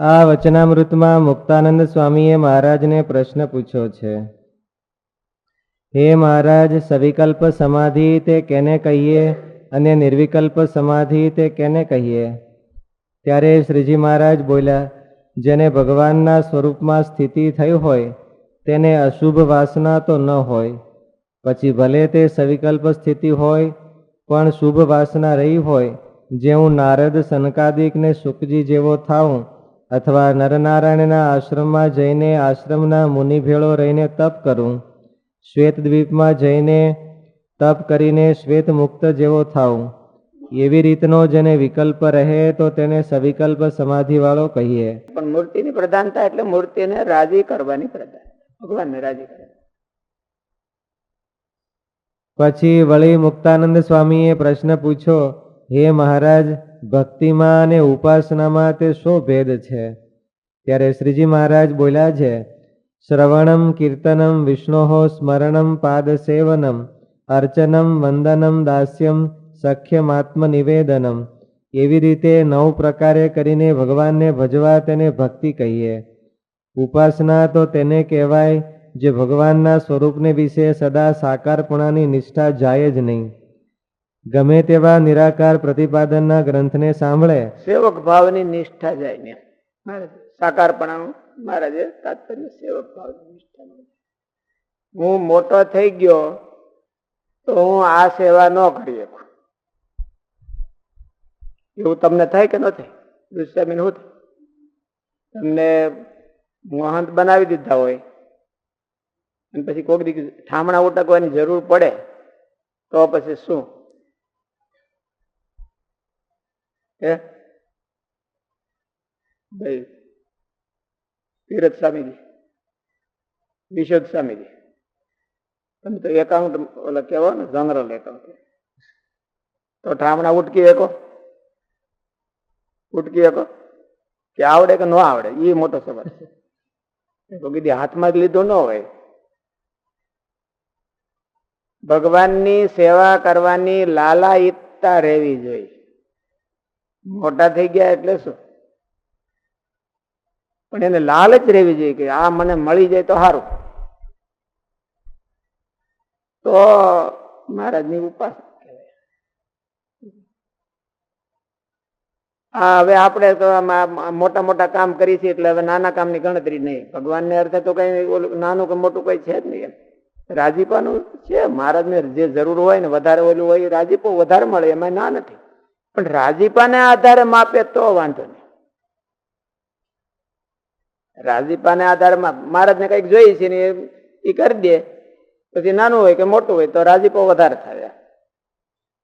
આ વચનામૃતમાં મુક્તાનંદ સ્વામીએ મહારાજને પ્રશ્ન પૂછ્યો છે. હે મહારાજ, સવિકલ્પ સમાધિ તે કેને કહીએ અને નિર્વિકલ્પ સમાધિ તે કેને કહીએ? ત્યારે શ્રીજી મહારાજ બોલ્યા, જેને ભગવાનના સ્વરૂપમાં સ્થિતિ થઈ હોય, તેને અશુભ વાસના તો ન હોય. પછી ભલે તે સવિકલ્પ સ્થિતિ હોય, પણ શુભ વાસના રહી હોય જે હું નારદ સનકાદિકને સુખજી જેવો થાઉં અથવા નરનારાયણના આશ્રમમાં જઈને આશ્રમના મુનિ ભેળો રહીને તપ કરું. શ્વેત દ્વીપમાં જઈને તપ કરીને શ્વેત મુક્ત જેવો થાઉં. એવી રીતનો જેને વિકલ્પ રહે તો તેને સવિકલ્પ સમાધિ વાળો કહીએ. પણ મૂર્તિની પ્રધાનતા એટલે મૂર્તિને રાજી કરવાની પ્રધાન ભગવાનને રાજી કરે પછી વળી મુક્તાનંદ સ્વામીએ પ્રશ્ન પૂછ્યો હે મહારાજ ભક્તિમાં અને ઉપાસનામાં તે શો ભેદ છે. ત્યારે શ્રીજી મહારાજ બોલ્યા છે, શ્રવણમ, કીર્તનમ વિષ્ણોહો સ્મરણમ, પાદ સેવનમ, અર્ચનમ, વંદનમ, દાસ્યમ સખ્યમાત્મ નિવેદનમ એવી રીતે નવ પ્રકારે કરીને ભગવાનને ભજવા તેને ભક્તિ કહીએ. ઉપાસના તો તેને કહેવાય, જે ભગવાનના સ્વરૂપને વિશે સદા સાકારપણાની નિષ્ઠા જાય જ નહીં. ગમે તેવા નિરાકાર પ્રતિપાદનના ગ્રંથને સાંભળે. સેવક ભાવની નિષ્ઠા જાય ને. મહારાજ સાકારપણાનું મહારાજે તાત્પર્ય સેવક ભાવની નિષ્ઠા હું મોટો થઈ ગયો તો હું આ સેવા ન કરી શકું. એવું તમને થાય કે ન થાય? દુષ્યામીન હું થાય? તમને મહંત બનાવી દીધા હોય અને પછી કોઈક દીકરી ઠામણા ઉટકવાની જરૂર પડે તો પછી શું? હે? ભાઈ, તીરથ સ્વામીજી, વિશદ સ્વામીજી. તમે તો એકાઉન્ટ ઓલા કેવો ને, જનરલ એકાઉન્ટ તો ઠામણા ઉટકી શકો? ઉટકી શકો? કે આવડે કે ન આવડે એ મોટો સવાલ છે. તો કીધી હાથમાં જ લીધો ન હોય. ભગવાનની સેવા કરવાની લાલાયિતતા રહેવી જોઈએ. મોટા થઈ ગયા એટલે શું? પણ એને લાલચ રહેવી જોઈએ કે આ મને મળી જાય તો સારું તો મહારાજની ઉપાસ હા હવે આપણે તો મોટા મોટા કામ કરીએ છીએ એટલે હવે નાના કામની ગણતરી નહીં. ભગવાનને અર્થે તો કઈ નાનું કે મોટું કઈ છે જ નહીં રાજીપાનું છે, મહારાજને જે જરૂર હોય ને વધારે ઓલું હોય રાજીપો વધારે મળે એમાં ના નથી. પણ રાજીપાને આધારે માપે તો વાંધો નહીં. રાજીપાને આધારે મહારાજને કંઈક જોઈએ છે ને એ કરી દે. પછી નાનું હોય કે મોટું હોય તો રાજીપો વધારે થાય.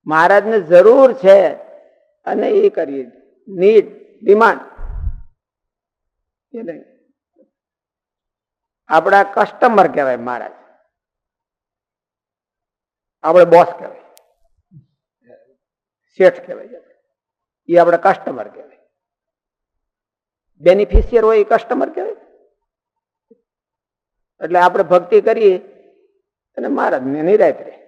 મહારાજને જરૂર છે અને એ કરીએ. Need demand. આપણા કસ્ટમર કહેવાય મહારાજ. આપણે બોસ કહેવાય. શેઠ કહેવાય એ આપણે કસ્ટમર કહેવાય. બેનિફિશિયર હોય એ કસ્ટમર કહેવાય. એટલે આપણે ભક્તિ કરીએ અને મહારાજ ને નિરાત રહે.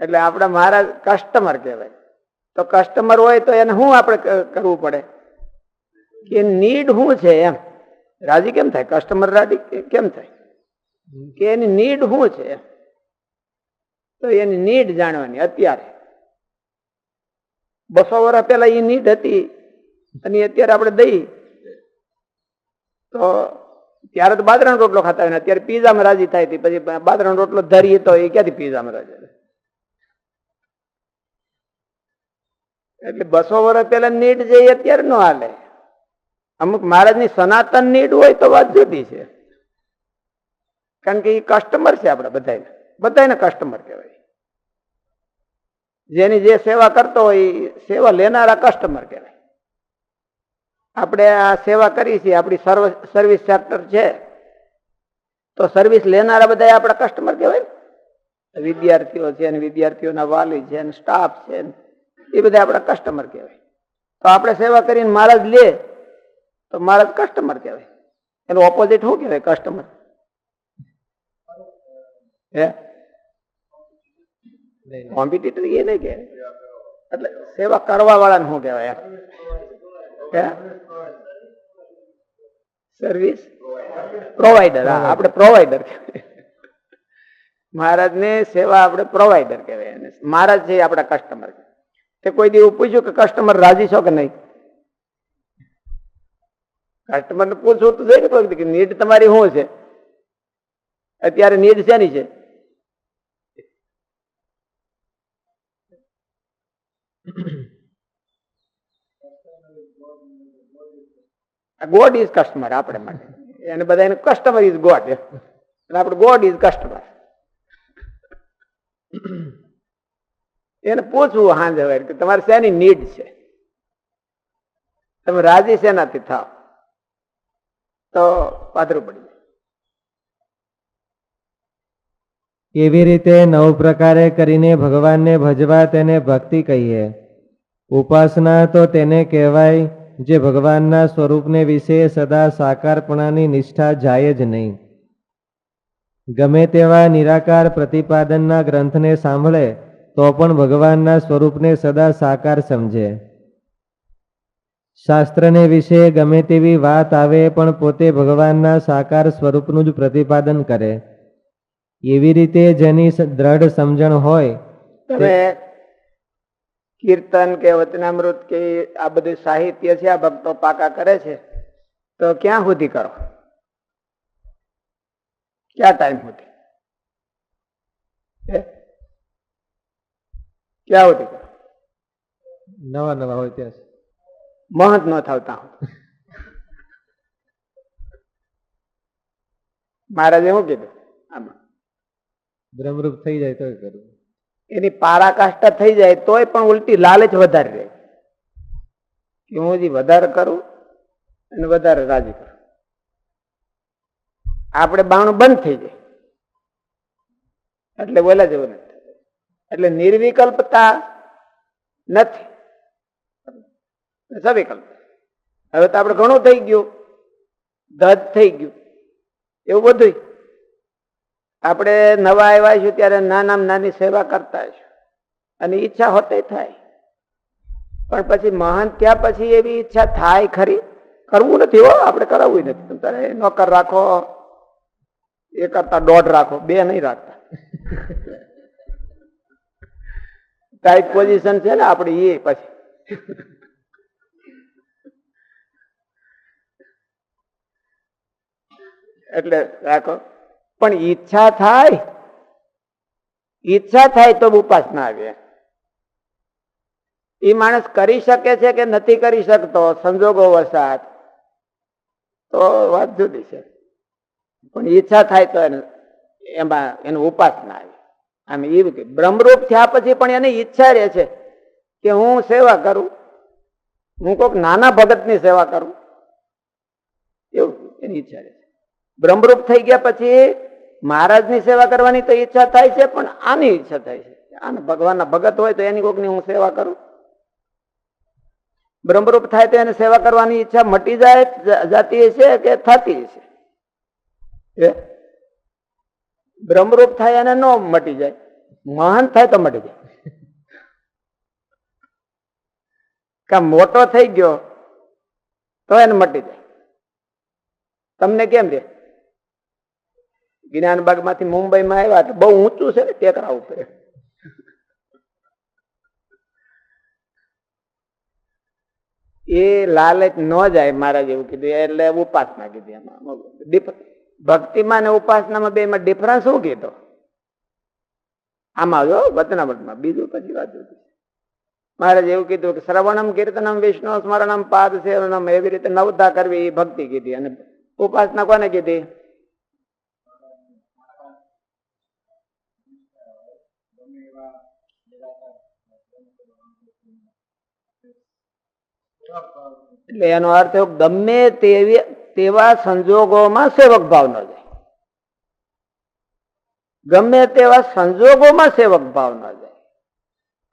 એટલે આપણા મહારાજ કસ્ટમર કહેવાય. તો કસ્ટમર હોય તો એને શું આપણે કરવું પડે? કે નીડ શું છે એમ? રાજી કેમ થાય? કસ્ટમર રાજી કેમ થાય? કે એની નીડ શું છે તો એની નીડ જાણવાની અત્યારે. બસો વર્ષ પહેલા એ નીડ હતી અને અત્યારે આપણે દઈ. તો ત્યારે તો બાજરાનો રોટલો ખાતા હોય અત્યારે પીઝામાં રાજી થાય હતી પછી બાજરાનો રોટલો ધરીએ તો એ ક્યાંથી પીઝામાં રાજી એટલે બસો વર્ષ પહેલા નીડ જે અત્યારે ન હાલે. અમુક મહારાજની સનાતન નીડ હોય તો વાત જુદી છે. કારણ કે એ કસ્ટમર છે આપણે બધાને બધાને કસ્ટમર કહેવાય. જેની જે સેવા કરતો હોય સેવા લેનારા કસ્ટમર કહેવાય. આપણે આ સેવા કરી છે આપણી સર્વ સર્વિસ સેક્ટર છે, તો સર્વિસ લેનારા બધા આપણા કસ્ટમર કહેવાય વિદ્યાર્થીઓ છે ને, વિદ્યાર્થીઓના વાલી છે ને સ્ટાફ છે એ બધા આપણા કસ્ટમર કહેવાય. તો આપણે સેવા કરીને મહારાજ લે, તો મહારાજ કસ્ટમર કહેવાય. એનું ઓપોઝિટ શું કહેવાય કસ્ટમર હે? કોમ્પિટિટર એ નહીં કે. એટલે સેવા કરવા વાળાને શું કહેવાય સર્વિસ પ્રોવાઈડર હા આપણે પ્રોવાઈડર મહારાજ ને સેવા આપણે પ્રોવાઈડર કહેવાય અને મહારાજ છે આપણા કસ્ટમર તે કોઈ દિવસ પૂછ્યું કે કસ્ટમર રાજી છો કે નહીં? કસ્ટમર ને પૂછવું તો જોઈએ ને કોઈ દી નીડ તમારી શું છે? અત્યારે નીડ શેની છે? ગોડ ઇઝ કસ્ટમર આપણે માટે. એને બધા કસ્ટમર ઇઝ ગોડ આપણે ગોડ ઇઝ કસ્ટમર એને પૂછવું હાંજ હવે કે તમારે શેની નીડ છે? તમે રાજી શેનાથી થાવ? તો પાથરું પડી જાય. એવી રીતે નવ પ્રકારે કરીને ભગવાનને ભજવા તેને ભક્તિ કહીએ. ઉપાસના તો તેને કહેવાય, જે ભગવાનના સ્વરૂપને વિશે સદા સાકારપણાની નિષ્ઠા જાય જ નહીં. ગમે તેવા નિરાકાર પ્રતિપાદનના ગ્રંથને સાંભળે, તો પણ ભગવાનના સ્વરૂપને સદા સાકાર સમજે. શાસ્ત્રને વિશે ગમે તેવી વાત આવે, પણ પોતે ભગવાનના સાકાર સ્વરૂપનું જ પ્રતિપાદન કરે. એવી રીતે જેની દ્રઢ સમજણ હોય કીર્તન કે વચનામૃત કે આ બધું સાહિત્ય છે આ ભક્તો પાકા કરે છે તો ક્યાં સુધી કરો? ક્યાં ટાઈમ સુધી? ક્યાં સુધી કરો? નવા નવા હોય ત્યાં મહત ન થતા મહારાજે શું કીધું? આમાં. બ્રહ્મરૂપ થઈ જાય તો કરવું એની પારાકાષ્ઠા થઈ જાય તોય પણ ઉલટી લાલચ વધારે રહે. કે હું હજી વધારે કરું અને વધારે રાજી કરું. આપણે બાણું બંધ થઈ જાય. એટલે બોલા જેવું નથી. એટલે નિર્વિકલ્પતા નથી. સવિકલ્પ. હવે તો આપણે ઘણું થઈ ગયું. ધજ થઈ ગયું. એવું બધું આપણે નવા આવ્યા છીએ ત્યારે નાના નાની સેવા કરતા છું અને ઈચ્છા હોતે થાય. પણ પછી મહાન ત્યાં પછી એવી ઈચ્છા થાય ખરી? કરવું નથી હો, આપણે કરાવવું નથી. તમે તારે નોકર રાખો, એ કરતા દોઢ રાખો, બે નહીં રાખતા. ટાઈટ પોઝિશન છે ને, આપણે એ પછી. એટલે રાખો. પણ ઈચ્છા થાય ઈચ્છા થાય તો ઉપાસના આવે એ માણસ કરી શકે છે કે નથી કરી શકતો, સંજોગો વસાત. તો વાત જુદી છે. પણ ઈચ્છા થાય તો એમાં એનું ઉપાસના આવે. આમ એવું કે બ્રહ્મરૂપ થયા પછી પણ એની ઈચ્છા રહે છે કે હું સેવા કરું. હું કોઈક નાના ભગતની સેવા કરું. એવું એની ઈચ્છા રહે છે. બ્રહ્મરૂપ થઈ ગયા પછી મહારાજની સેવા કરવાની તો ઈચ્છા થાય છે, પણ આની ઈચ્છા થાય છે. આને ભગવાનના ભગત હોય તો એની કોકની હું સેવા કરું? બ્રહ્મરૂપ થાય તો એને સેવા કરવાની ઈચ્છા મટી જાય જાતી છે કે થતી છે? બ્રહ્મરૂપ થાય એને ન મટી જાય. મહાન થાય તો મટી જાય. કા મોટો થઈ ગયો તો એને મટી જાય. તમને કેમ રે જ્ઞાનબાગમાંથી મુંબઈમાં આવ્યા તો બહુ ઊંચું છે ને, ટેકરા ઉપર. એ લાલચ ન જાય મહારાજ એવું કીધું. એટલે ઉપાસના કીધી એમાં. ભક્તિમાં ને ઉપાસનામાં બે માં ડિફરન્સ શું કીધો? આમાં જો વતનાવટમાં બીજું પછી વાત જુદી. મહારાજ એવું કીધું કે શ્રવણમ કીર્તનમ વિષ્ણુ સ્મરણમ પાદ સેવનમ એવી રીતે નવતા કરવી, એ ભક્તિ કીધી. અને ઉપાસના કોને કીધી? એટલે એનો અર્થ એવો ગમે તેવી તેવા સંજોગોમાં સેવક ભાવ ન જાય. ગમે તેવા સંજોગોમાં સેવક ભાવ ન જાય.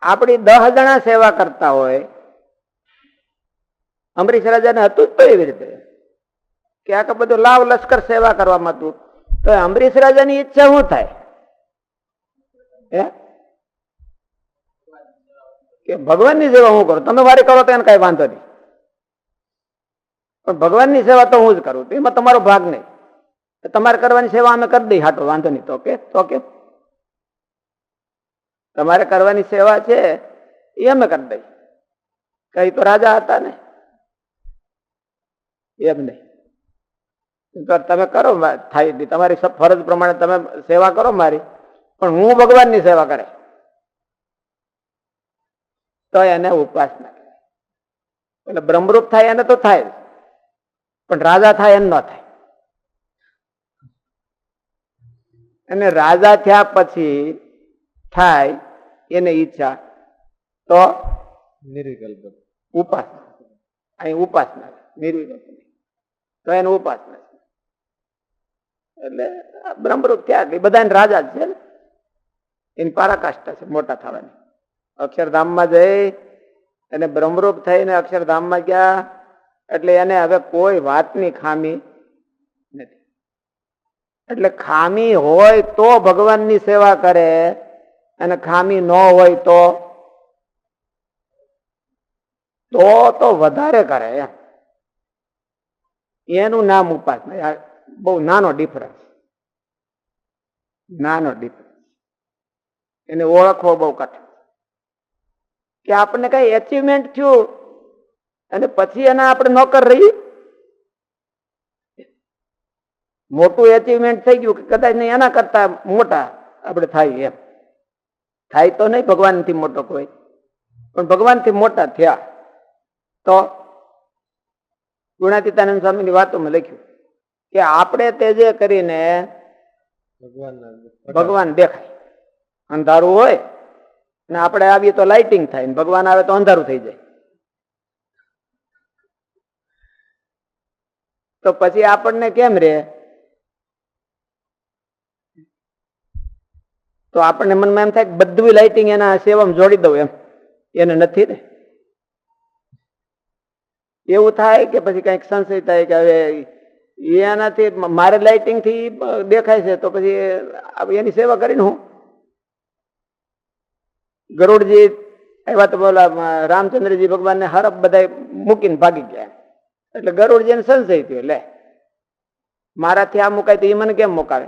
આપણી દસ જણા સેવા કરતા હોય, અમરીશ રાજાને હતું જ તો એવી રીતે. કે આ બધું લાવ લશ્કર સેવા કરવામાં હતું. તો અમરીશ રાજાની ઈચ્છા શું થાય? હે? કે ભગવાનની સેવા હું કરું? તમે મારે કરો તો એને કઈ વાંધો નહીં. પણ ભગવાનની સેવા તો હું જ કરું. તો એમાં તમારો ભાગ નહીં. તમારે કરવાની સેવા અમે કરી દઈએ. હાટો વાંધો નહીં. તો કે તો કે. તમારે કરવાની સેવા છે એ અમે કરી દઈ કઈ તો રાજા હતા ને. એમ નહીં. તો તમે કરો, થાય તમારી ફરજ પ્રમાણે તમે સેવા કરો મારી. પણ હું ભગવાનની સેવા કરે. તો એને ઉપાસના એટલે બ્રહ્મરૂપ થાય એને તો થાય. પણ રાજા થાય એમ ન થાય. અને રાજા થયા પછી થાય એને ઈચ્છા તો નિર્વિકલ્પ ઉપાસના અહીં ઉપાસના નિર્વિકલ્પ તો એને ઉપાસના છે. એટલે બ્રહ્મરૂપ થયા બધાને રાજા જ છે ને? એની પારાકાષ્ઠા છે મોટા થવાની. અક્ષરધામમાં જઈ અને બ્રહ્મરૂપ થઈને અક્ષરધામમાં ગયા એટલે એને હવે કોઈ વાતની ખામી નથી. એટલે ખામી હોય તો ભગવાનની સેવા કરે અને ખામી ન હોય તો તો તો વધારે કરે એનું નામ ઉપાસના. બહુ નાનો ડિફરન્સ નાનો ડિફરન્સ એને ઓળખવો બહુ કઠિન. કે આપણને કઈ એચિવમેન્ટ થયું અને પછી એના આપણે નોકર રહી? મોટું એચિવમેન્ટ થઈ ગયું કે કદાચ નહીં એના કરતા મોટા આપણે થાય એમ. થાય તો નહીં ભગવાનથી મોટો કોઈ. પણ ભગવાનથી મોટા થયા તો ગુણાતીતાનંદ સ્વામીની વાતોમાં લખ્યું કે આપણે તે જે કરીને ભગવાન દેખાય. અંધારું હોય ને આપણે આવીએ તો લાઇટિંગ થાય ને ભગવાન આવે તો અંધારું થઈ જાય. તો પછી આપણને કેમ રે? તો આપણને મનમાં એમ થાય કે બધું લાઇટિંગ એના સેવામાં જોડી દઉં એમ. એને નથી ને? એવું થાય કે પછી કંઈક સંશય થાય કે હવે એનાથી મારે લાઇટિંગથી દેખાય છે તો પછી એની સેવા કરીને હું ગરુડજી એવા તો બોલા રામચંદ્રજી ભગવાનને હરફ બધા મૂકીને ભાગી ગયા. એટલે ગરુડજીને સંશય થયો, લે, મારાથી આ મુકાય તો એ મને કેમ મુકાવે?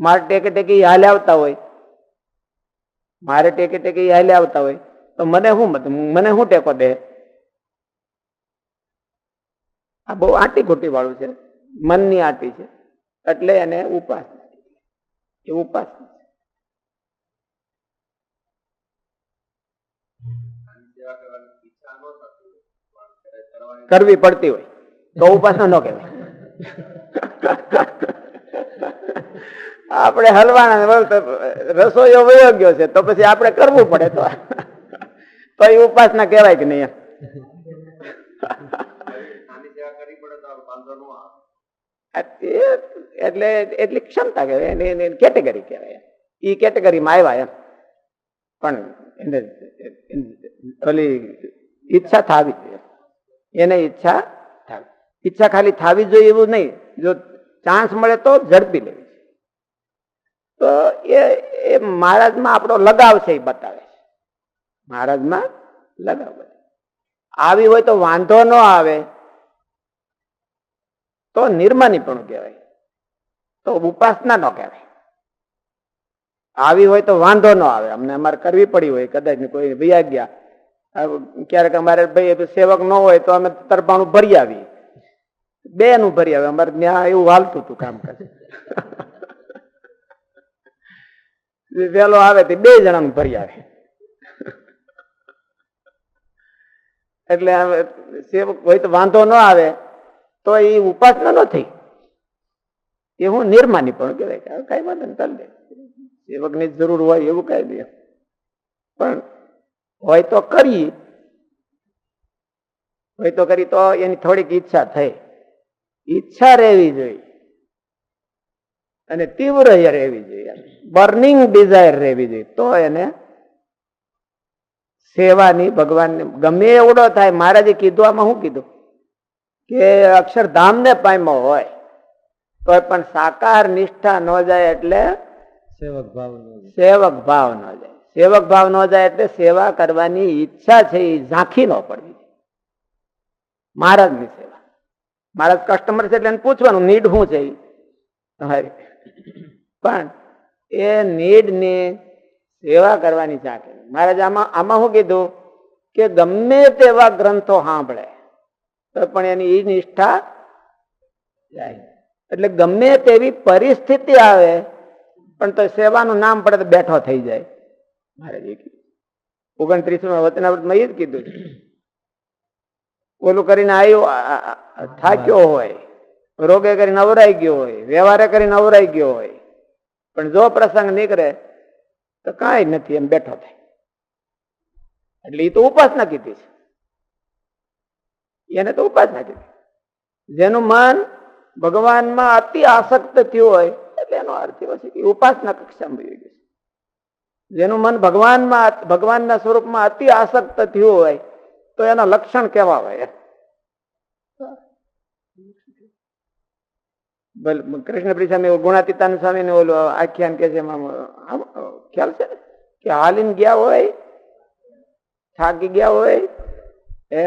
મારે ટેકે ટેકે હાલે આવતા હોય. મારે ટેકે ટેકે હાલે આવતા હોય. તો મને શું મને શું ટેકો દે? આ બહુ આંટી ખોટી વાળું છે, મનની આંટી છે, એટલે એને ઉપાસ એ ઉપાસ કરવી પડતી હોય તો ઉપાસના ન કહેવાય. આપણે હલવાના રસોઈ વયો છે, તો પછી આપણે કરવું પડે તો. તો એ ઉપાસના કહેવાય કે નહીં એટલે, એટલી ક્ષમતા કહેવાય, એની કેટેગરી કહેવાય. એ કેટેગરીમાં આવ્યા એમ. પણ એને ઓલી ઈચ્છા થાવી જોઈએ. એને ઈચ્છા થાવી ઈચ્છા ખાલી થાવી જોઈએ એવું નહીં. જો ચાન્સ મળે તો ઝડપી લેવી તો એ એ મહારાજમાં આપણો લગાવ છે એ બતાવે છે. મહારાજમાં લગાવ બતાવે. આવી હોય તો વાંધો ન આવે. તો નિર્માની પણ કહેવાય. તો ઉપાસના ન કહેવાય. આવી હોય તો વાંધો ન આવે. અમને અમારે કરવી પડી હોય. કદાચ કોઈ ભૈયા ગયા. ક્યારેક અમારે ભાઈ સેવક ન હોય તો અમે તરફાણું ભરી આવીએ. બે નું ભરી આવે અમારે ત્યાં એવું હાલતું હતું કામકાજ વેલો આવે તે બે જણાનું ભરી આવે. એટલે સેવક હોય તો વાંધો ન આવે. તો એ ઉપાસના નથી એ હું નિર્માની પણ કહેવાય કઈ વાંધો ને સેવકની જરૂર હોય એવું કઈ દે. પણ હોય તો કરી. હોય તો કરી તો એની થોડીક ઈચ્છા થઈ. ઈચ્છા રહેવી જોઈએ. અને તીવ્ર રહેવી જોઈએ. બર્નિંગ ડિઝાયર રહેવી જોઈએ. તો એને સેવાની ભગવાનને ગમે એવડો થાય. મહારાજે કીધું, આમાં શું કીધું? કે અક્ષરધામને પામ્યો હોય તો પણ સાકાર નિષ્ઠા ન જાય એટલે સેવક ભાવ સેવક ભાવ ન જાય. સેવક ભાવ ન જાય એટલે સેવા કરવાની ઈચ્છા છે એ ઝાંખી ન પડવી મહારાજની સેવા. મહારાજ કસ્ટમર છે એટલે પૂછવાનું નીડ શું છે પણ એ નીડની સેવા કરવાની ઝાંખી. મહારાજ આમાં આમાં શું કીધું? કે ગમે તેવા ગ્રંથો સાંભળે. તો પણ એની એ નિષ્ઠા જાય. એટલે ગમે તેવી પરિસ્થિતિ આવે, પણ તો સેવાનું નામ પડે તો બેઠો થઈ જાય. મહારાજે કીધું. ઓગણત્રીસમાં વચનાવૃતમાં એ જ કીધું ઓલું કરીને આવ્યો થાક્યો હોય, રોગે કરીને નવરાઈ ગયો હોય, વ્યવહારે કરીને નવરાઈ ગયો હોય. પણ જો પ્રસંગ નીકળે, તો કાંઈ નથી, એમ બેઠો થાય. એટલે એ તો ઉપાસના કીધી છે. એને તો ઉપાસના કીધી. જેનું મન ભગવાનમાં અતિ આસક્ત થયું હોય, એટલે એનો અર્થ એવો છે કે ઉપાસના કક્ષામાં વહી ગયું જેનું મન ભગવાનમાં ભગવાનના સ્વરૂપમાં અતિ આસક્ત થયું હોય, તો એના લક્ષણ કેવા હોય? કૃષ્ણ સ્વામી ગુણાતીતાન સ્વામી ને ઓલું આખ્યાન કે છે ખ્યાલ છે ને? કે હાલીને ગયા હોય, થાકી ગયા હોય, હે?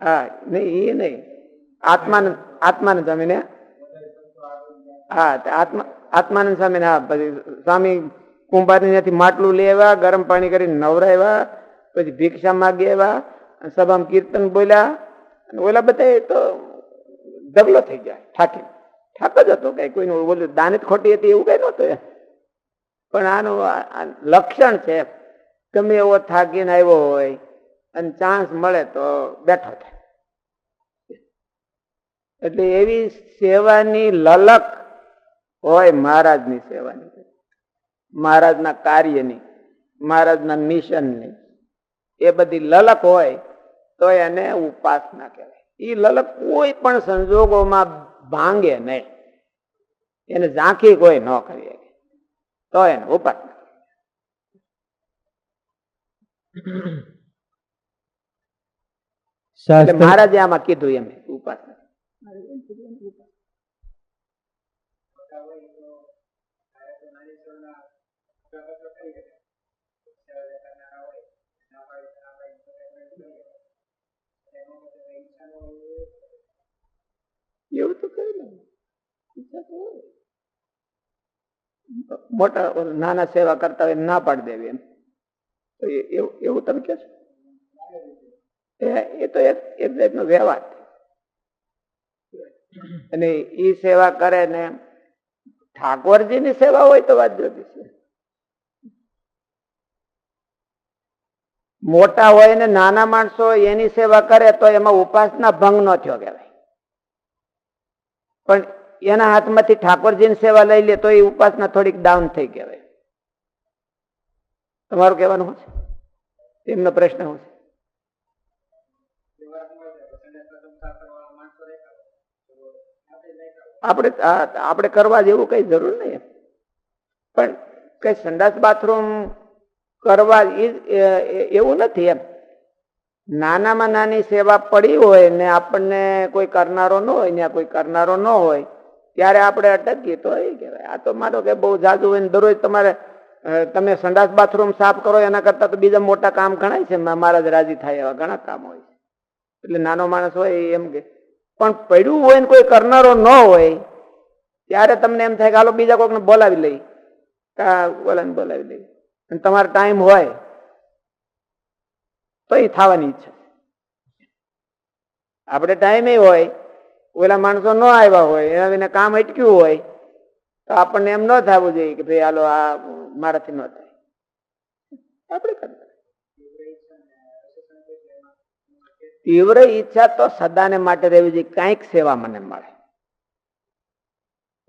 હા, નહીં, એ નહીં. આત્માને આત્માને સ્વામીને. હા આત્મા, આત્માનંદ સ્વામી ને હા, પછી સ્વામી કુંભારની ત્યાંથી માટલું લેવા ગરમ પાણી કરીને નવરાવ્યા, પછી ભિક્ષા માગી આવ્યા સભામાં કીર્તન બોલ્યા, અને ઓલા બધા તો ઢગલો થઈ ગયા, થાકી. થાક જ હતો કઈ, કોઈનું બોલ્યું દાનિત ખોટી હતી, એવું કઈ નહોતું પણ આનું લક્ષણ છે તમે એવો થાકીને આવ્યો હોય અને ચાન્સ મળે તો બેઠો થાય. એટલે એવી સેવાની લલક હોય મહારાજની સેવાની. મહારાજના કાર્યની, મહારાજના મિશનની. એ બધી લલક હોય તો એને ઉપાસના કહેવાય. એ લલક કોઈ પણ સંજોગોમાં ભાંગે નહીં. એને ઝાંખી કોઈ ન કરી શકે. તો એને ઉપાસના મહારાજે આમાં કીધું એમ. ઉપાસના એવું તો. મોટા નાના સેવા કરતા હોય ના પાડી દેવી એમ. તો એ- એવું એવું તમે કે છો? એ- તો એક એક જાતનો વ્યવહાર. અને એ સેવા કરે ને ઠાકોરજીની સેવા હોય તો વાત જુદી છે. મોટા હોય ને નાના માણસો એની સેવા કરે તો એમાં ઉપાસના ભંગ ન થયો કહેવાય. પણ એના હાથમાંથી ઠાકોરજીની સેવા લઈ લે તો એ ઉપાસના થોડીક ડાઉન થઈ કહેવાય. તમારું કહેવાનું શું છે? એમનો પ્રશ્ન શું છે? આપણે આપણે કરવા જેવું કઈ જરૂર નહીં પણ કઈ સંડાસ બાથરૂમ કરવા એવું નથી એમ. નાનામાં નાની સેવા પડી હોય ને આપણને કોઈ કરનારો ન હોય ને કોઈ કરનારો ન હોય, ત્યારે આપણે અટકીએ તો એ કહેવાય. આ તો મારો કે બહુ જાજુ હોય ને દરરોજ તમારે તમે સંડાસ બાથરૂમ સાફ કરો, એના કરતા તો બીજા મોટા કામ ઘણા છે મારા જ રાજી થાય એવા ઘણા કામ હોય એટલે નાનો માણસ હોય એમ કે પણ પડ્યું હોય ને કોઈ કરનારો ન હોય, ત્યારે તમને એમ થાય કે હાલો બીજા કોઈકને બોલાવી લઈ. કા બોલાને બોલાવી લઈ. અને તમારો ટાઈમ હોય, તો એ થવાની ઈચ્છા આપણે ટાઈમે હોય, ઓલા માણસો ન આવ્યા હોય, એના વિના કામ અટક્યું હોય, તો આપણને એમ ન થવું જોઈએ કે ભાઈ હાલો આ મારાથી ન થાય. આપણે કરતા તીવ્ર ઈચ્છા તો સદાને માટે રહેવી જોઈએ. કાંઈક સેવા મને મળે.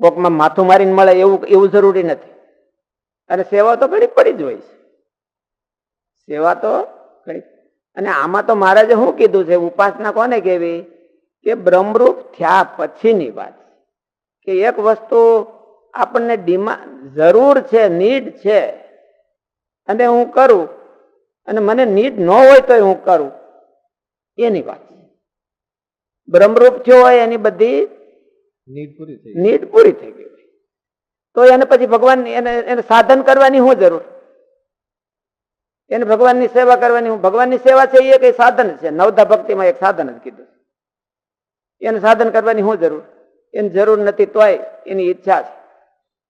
કોકમાં માથું મારીને મળે એવું એવું જરૂરી નથી. અને સેવા તો ઘણી પડી જ હોય છે. સેવા તો ઘણી. અને આમાં તો મહારાજે શું કીધું છે? ઉપાસના કોને કેવી કે બ્રહ્મરૂપ થયા પછીની વાત કે એક વસ્તુ આપણને ડિમાન્ડ જરૂર છે, નીડ છે. અને હું કરું. અને મને નીડ ન હોય તો હું કરું. એની વાત. બ્રહ્મરૂપ થયો હોય એની બધી નીટ પૂરી થઈ ગઈ. હોય. તો એને પછી ભગવાન એને એને સાધન કરવાની શું જરૂર? એને ભગવાનની સેવા કરવાની હું ભગવાનની સેવા છે એ કઈ સાધન છે? નવધા ભક્તિમાં એક સાધન જ કીધું એને સાધન કરવાની શું જરૂર? એની જરૂર નથી તોય એની ઈચ્છા છે.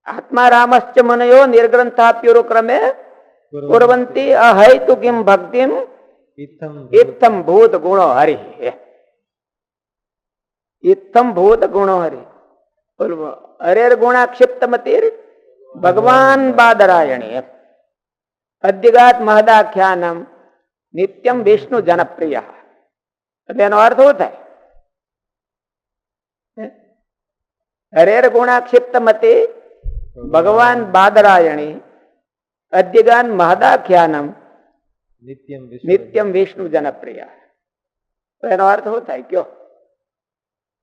આત્મા રામશ્ચ મનયો નિર્ગ્રંથાપ્યુરો ક્રમે કુરવંતી અહૈતુ કિમ ભક્તિમ ઇત્થમ ભૂત ગુણો હરી ઇત્થમ ભૂત ગુણો હરી બોલવો ગુણાક્ષિપ્ત મતિર ભગવાન બાદરાયણી અધ્યગાત મહદાખ્યાનમ નિત્યમ વિષ્ણુ જનપ્રિય એટલે એનો અર્થ શું થાય હરેર ગુણાક્ષિપ્ત ગુણાક્ષિપ્તમતી ભગવાન બાદરાયણી અધ્યગાન મહદાખ્યાનમ નિત્યમ વિષ્ણુ જનપ્રિય. તો એનો અર્થ શું થાય? કયો?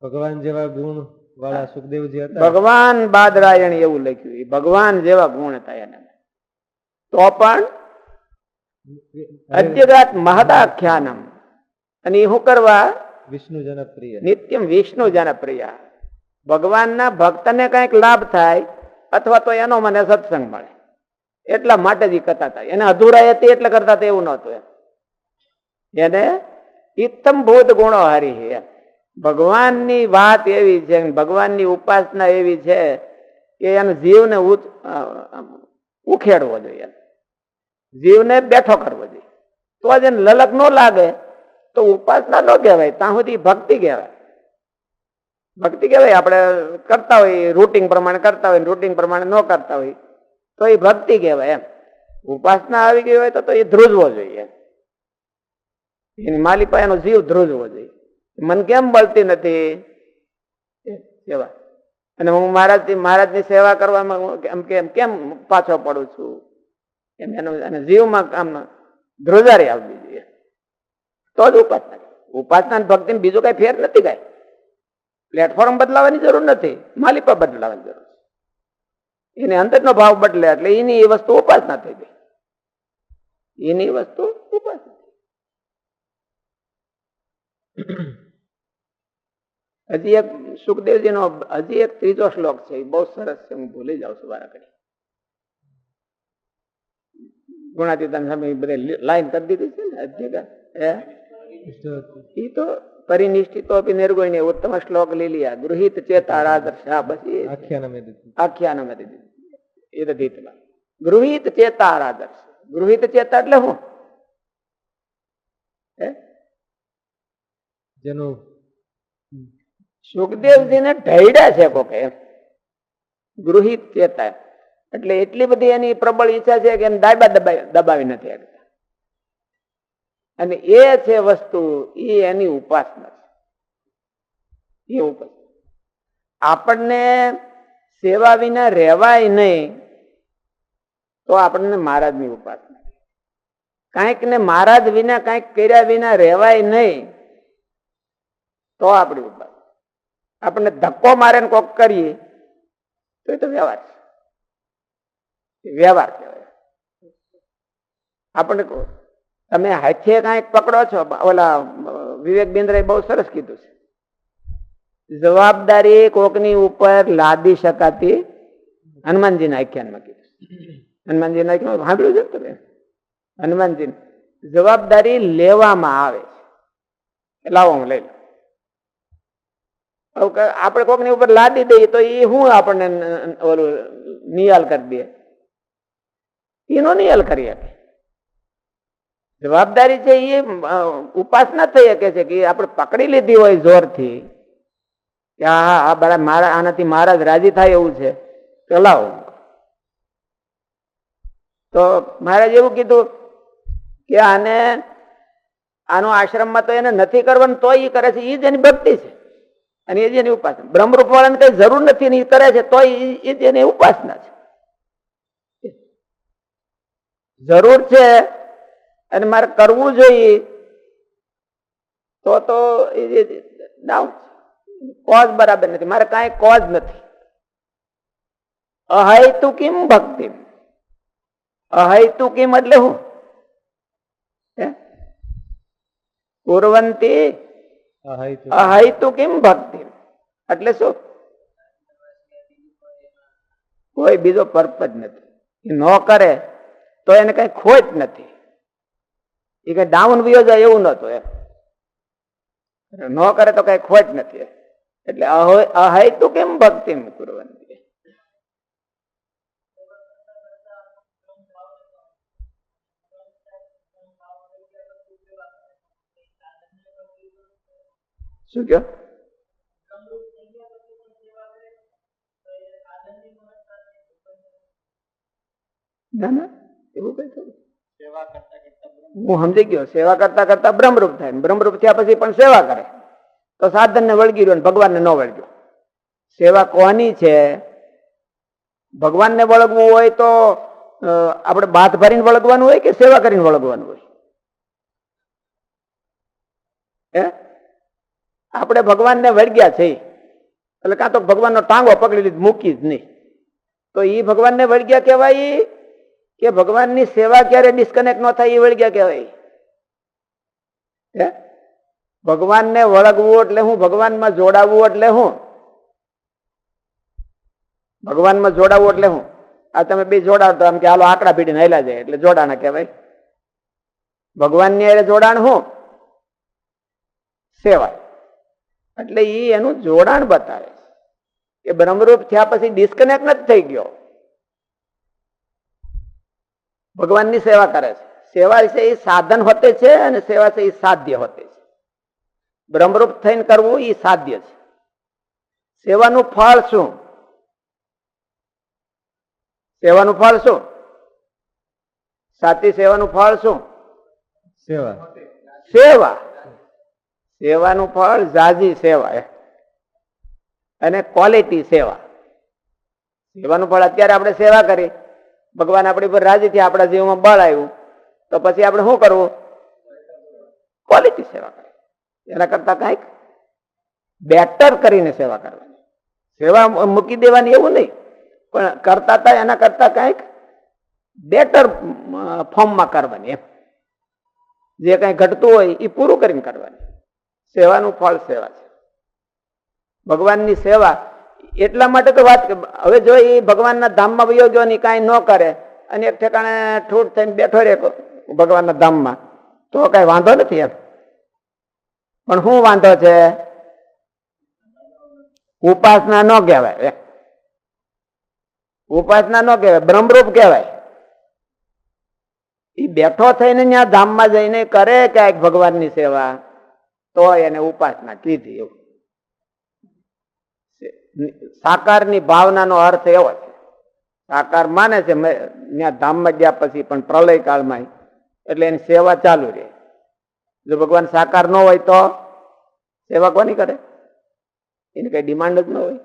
ભગવાન જેવા ગુણ વાળા સુખદેવજી હતા. ભગવાન બાદરાયણ એવું લખ્યું. એ ભગવાન જેવા ગુણ હતા એને. તો પણ અત્યગાત મહદાખ્યાનમ. અને એ શું કરવા? વિષ્ણુ જનપ્રિય. નિત્યમ વિષ્ણુ જનપ્રિય. ભગવાનના ભક્તને કંઈક લાભ થાય અથવા તો એનો મને સત્સંગ મળે. એટલા માટે જ એ કરતા થાય એને અધૂરા હતી એટલે કરતા હતા એવું નહોતું એને ઇત્તમ ભૂત ગુણો હારી છે. ભગવાનની વાત એવી છે, ભગવાનની ઉપાસના એવી છે કે એને જીવને ઉખેડવો જોઈએ જીવને બેઠો કરવો જોઈએ. તો જ એને લલક ન લાગે, તો ઉપાસના ન કહેવાય, ત્યાં સુધી ભક્તિ કહેવાય. ભક્તિ કહેવાય, આપણે કરતા હોય રૂટિંગ પ્રમાણે કરતા હોય રૂટિંગ પ્રમાણે ન કરતા હોય. તો એ ભક્તિ કહેવાય એમ. ઉપાસના આવી ગઈ હોય તો એ ધ્રુજવો જોઈએ. એની માલિપા એનો જીવ ધ્રુજવો જોઈએ. મન કેમ બળતી નથી? સેવા. અને હું મહારાજ મહારાજની સેવા કરવામાં કેમ પાછો પડું છું? એમ એનું, અને જીવમાં આમ ધ્રુજારી આવવી જોઈએ. તો જ ઉપાસના ઉપાસના અને ભક્તિ બીજું કઈ ફેર નથી કઈ. પ્લેટફોર્મ બદલાવાની જરૂર નથી. માલિપા બદલાવાની જરૂર છે. એને અંદરનો ભાવ બદલે એટલે એની એ વસ્તુ ઉપાસના થઈ ગઈ. એની વસ્તુ ઉપાસના હજી એક સુખદેવજીનો હજી એક ત્રીજો શ્લોક છે એ બહુ સરસ છે હું ભૂલી જાઉં છું વારા કરી ગુણાતીતાન સામે બધે લાઈન કરી દીધી છે ને અધ્યગા એ તો પરિનિષ્ઠિતો નિર્ગુણ્ય ઉત્તમ શ્લોક લીલિયા ગૃહિત ચેતા આદર્શા બસ એ. આખ્યાન આખ્યાનમ એદીતલા ગૃહિત ચેતા આદર્શ ગૃહિત ચેતા એટલે શું? જેનું સુખદેવજીને ઢૈડા છે કોકે ગૃહિત ચેતા એટલે એટલી બધી એની પ્રબળ ઈચ્છા છે કે એને દાબા દબાવી નથી અને એ છે વસ્તુ, એ એની ઉપાસના છે. એ ઉપાસના આપણને સેવા વિના રહેવાય નહીં, તો આપણને મહારાજની ઉપાસના કાંઈક ને મહારાજ વિના, કાંઈક કર્યા વિના રહેવાય નહીં, તો આપણી ઉપાસના આપણને ધક્કો મારે ને કોક કરીએ, તો એ તો વ્યવહાર છે. વ્યવહાર કહેવાય. આપણને તમે હાથે કાંઈક પકડો છો? ઓલા વિવેક બિંદ્રે બહુ સરસ કીધું છે. જવાબદારી કોકની ઉપર લાદી શકાતી હનુમાનજીના આખ્યાનમાં કીધું હનુમાનજીના આખ્યાન સાંભળ્યું છે તમે? હનુમાનજી જવાબદારી લેવામાં આવે છે. લાવો હું લઈ લઉં. આપણે કોકની ઉપર લાદી દઈએ તો એ હું આપણને ઓલું નિયાલ કરી દે? એનો નિયાલ કરી શકે જવાબદારી છે એ ઉપાસના થઈ શકે છે કે આપણે પકડી લીધી હોય જોરથી કે હા બરાબર મારા, આનાથી મહારાજ રાજી થાય એવું છે. તો તો મહારાજ એવું કીધું કે આને, આનો આશ્રમમાં તો એને નથી કરવાનું તો એ કરે છે. એ જ એની ભક્તિ છે. અને એ જ એની ઉપાસના. બ્રહ્મરૂપ વાળાને કઈ જરૂર નથી એ કરે છે તો એ જ એની ઉપાસના છે. જરૂર છે અને મારે કરવું જોઈએ. તો તો ડાઉટ કોઝ બરાબર નથી. મારે કાંઈ કોઝ નથી. અહૈતુ કેમ ભક્તિ? અહૈતુ કેમ એટલે હું? કુર્વંતી અહૈતુ. કેમ ભક્તિ? એટલે શું? કોઈ બીજો પર્પજ નથી. ન કરે તો એને કઈ ખોટ નથી. એ કઈ ડાઉન વયો જાય એવું નતું એમ. ન કરે તો કઈ ખોટ નથી એટલે અહેતુ કેમ ભક્તિ કુરવંતી શું કયો? ના ના, એવું કઈ થયું? હું સમજી ગયો, સેવા કરતા કરતા બ્રહ્મરૂપ થાય બ્રહ્મરૂપ થયા પછી પણ સેવા કરે. તો સાધન ને વળગી રહ્યો ભગવાનને ન વળગ્યો. સેવા કોની છે? ભગવાનને વળગવું હોય તો આપણે બાથ ભરીને વળગવાનું હોય કે સેવા કરીને વળગવાનું હોય? હે? આપણે ભગવાનને વળગ્યા છે. એટલે કાં તો ભગવાનનો ટાંગો પકડી લીધ, મૂકી જ નહીં. તો એ ભગવાનને વળગ્યા કહેવાય કે ભગવાનની સેવા ક્યારે ડિસ્કનેક્ટ ન થાય, એ વળગ્યા કહેવાય? ભગવાનને વળગવું એટલે હું ભગવાનમાં જોડાવવું એટલે હું? ભગવાનમાં જોડાવવું એટલે હું? આ તમે બે જોડાવતા, આમ કે હાલો આંકડા ભીડીને હેલા જાય, એટલે જોડાણ કહેવાય. ભગવાનની અરે જોડાણ હું? સેવા. એટલે એ એનું જોડાણ બતાવે એ બ્રહ્મરૂપ થયા પછી ડિસ્કનેક્ટ નથી થઈ ગયો. ભગવાનની સેવા કરે છે. સેવા છે એ સાધન હોતે છે અને સેવા છે એ સાધ્ય હોતે છે. બ્રહ્મરૂપ થઈને કરવું એ સાધ્ય છે. સેવાનું ફળ શું? સેવાનું ફળ શું? સાચી સેવાનું ફળ શું? સેવા. સેવા. સેવાનું ફળ ઝાઝી સેવા એ. અને ક્વોલિટી સેવા. સેવાનું ફળ અત્યારે આપણે સેવા કરી ભગવાન આપણી પર રાજી થયા, આપણા જીવમાં બળ આવ્યું. તો પછી આપણે શું કરવું? ક્વોલિટી સેવા કરવી. એના કરતા કંઈક બેટર કરીને સેવા કરવાની. સેવા મૂકી દેવાની એવું નહીં. પણ કરતા હતા એના કરતા કંઈક બેટર ફોર્મમાં કરવાની એમ. જે કઈ ઘટતું હોય એ પૂરું કરીને કરવાની. સેવાનું ફળ સેવા છે. ભગવાનની સેવા એટલા માટે તો વાત હવે જો એ ભગવાનના ધામમાં વયો ગયો ને કાંઈ ન કરે, અને એક ઠેકાણે ઠૂટ થઈને બેઠો રહે ભગવાનના ધામમાં, તો કઈ વાંધો નથી એમ. પણ શું વાંધો છે? ઉપાસના ન કહેવાય. ઉપાસના ન કહેવાય, બ્રહ્મરૂપ કહેવાય. એ બેઠો થઈને ત્યાં ધામમાં જઈને કરે ક્યાંક ભગવાનની સેવા, તો એને ઉપાસના કીધી એવું. સાકારની ભાવનાનો અર્થ એવો છે. સાકાર માને છે ત્યાં ધામમાં ગયા પછી પણ પ્રલય કાળમાં એટલે એની સેવા ચાલુ રહે. જો ભગવાન સાકાર ન હોય તો સેવા કોની કરે? એની કઈ ડિમાન્ડ જ ન હોય.